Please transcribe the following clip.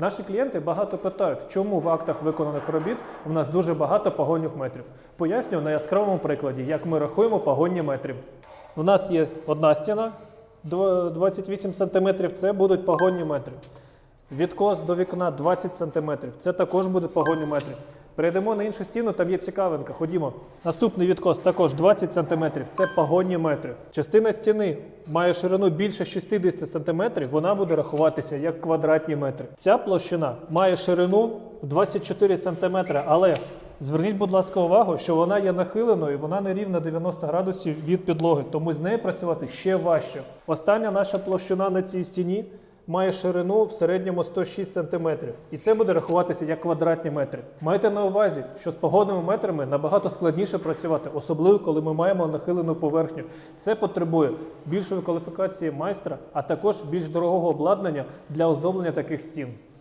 Наші клієнти багато питають, чому в актах виконаних робіт в нас дуже багато погонних метрів. Пояснюю на яскравому прикладі, як ми рахуємо погонні метрів. У нас є одна стіна 28 см, це будуть погонні метри. Відкос до вікна 20 см, це також буде погонні метри. Перейдемо на іншу стіну, там є цікавинка. Ходімо. Наступний відкос також 20 см, це погонні метри. Частина стіни має ширину більше 60 см, вона буде рахуватися як квадратні метри. Ця площина має ширину 24 см, але зверніть, будь ласка, увагу, що вона є нахиленою, вона не рівна 90 градусів від підлоги, тому з нею працювати ще важче. Остання наша площина на цій стіні має ширину в середньому 106 см. І це буде рахуватися як квадратні метри. Майте на увазі, що з погодними метрами набагато складніше працювати, особливо коли ми маємо нахилену поверхню. Це потребує більшої кваліфікації майстра, а також більш дорогого обладнання для оздоблення таких стін.